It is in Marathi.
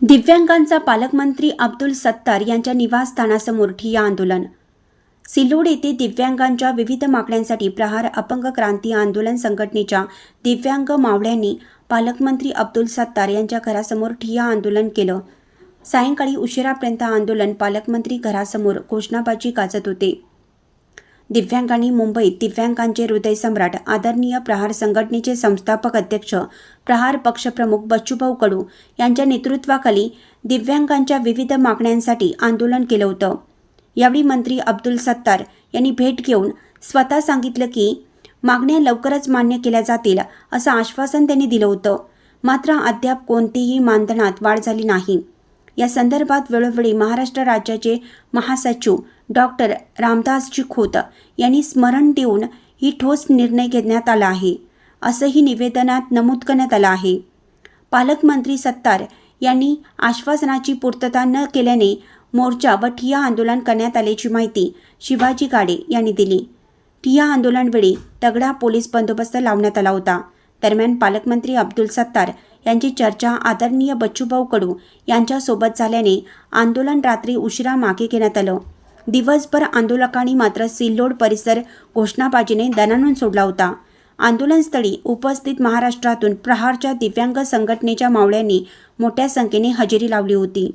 दिव्यांगांचा पालकमंत्री अब्दुल सत्तार यांच्या निवासस्थानासमोर ठिय्या आंदोलन. सिल्लोड येथे दिव्यांगांच्या विविध मागण्यांसाठी प्रहार अपंग क्रांती आंदोलन संघटनेच्या दिव्यांग मावळ्यांनी पालकमंत्री अब्दुल सत्तार यांच्या घरासमोर ठिय्या आंदोलन केलं. सायंकाळी उशिरापर्यंत आंदोलन पालकमंत्री घरासमोर घोषणाबाजी गाजत होते. दिव्यांगांनी मुंबईत दिव्यांगांचे हृदय सम्राट आदरणीय प्रहार संघटनेचे संस्थापक अध्यक्ष प्रहार पक्षप्रमुख बच्चूभाऊ कडू यांच्या नेतृत्वाखाली दिव्यांगांच्या विविध मागण्यांसाठी आंदोलन केलं होतं. यावेळी मंत्री अब्दुल सत्तार यांनी भेट घेऊन स्वतः सांगितलं की मागण्या लवकरच मान्य केल्या जातील असं आश्वासन त्यांनी दिलं होतं. मात्र अद्याप कोणतीही मानधनात वाढ झाली नाही. या संदर्भात वेळोवेळी महाराष्ट्र राज्याचे महासचिव डॉक्टर रामदासजी खोत यांनी स्मरण देऊन ही ठोस निर्णय घेण्यात आला आहे असंही निवेदनात नमूद करण्यात आलं आहे. पालकमंत्री सत्तार यांनी आश्वासनाची पूर्तता न केल्याने मोर्चा व ठिया आंदोलन करण्यात आल्याची माहिती शिवाजी गाडे यांनी दिली. ठिया आंदोलनवेळी तगडा पोलीस बंदोबस्त लावण्यात आला होता. दरम्यान पालकमंत्री अब्दुल सत्तार यांची चर्चा आदरणीय बच्चूभाऊ कडू यांच्यासोबत झाल्याने आंदोलन रात्री उशिरा मागे घेण्यात आलं. दिवसभर आंदोलकांनी मात्र सिल्लोड परिसर घोषणाबाजीने दणाणून सोडला होता. आंदोलनस्थळी उपस्थित महाराष्ट्रातून प्रहारच्या दिव्यांग संघटनेच्या मावळ्यांनी मोठ्या संख्येने हजेरी लावली होती.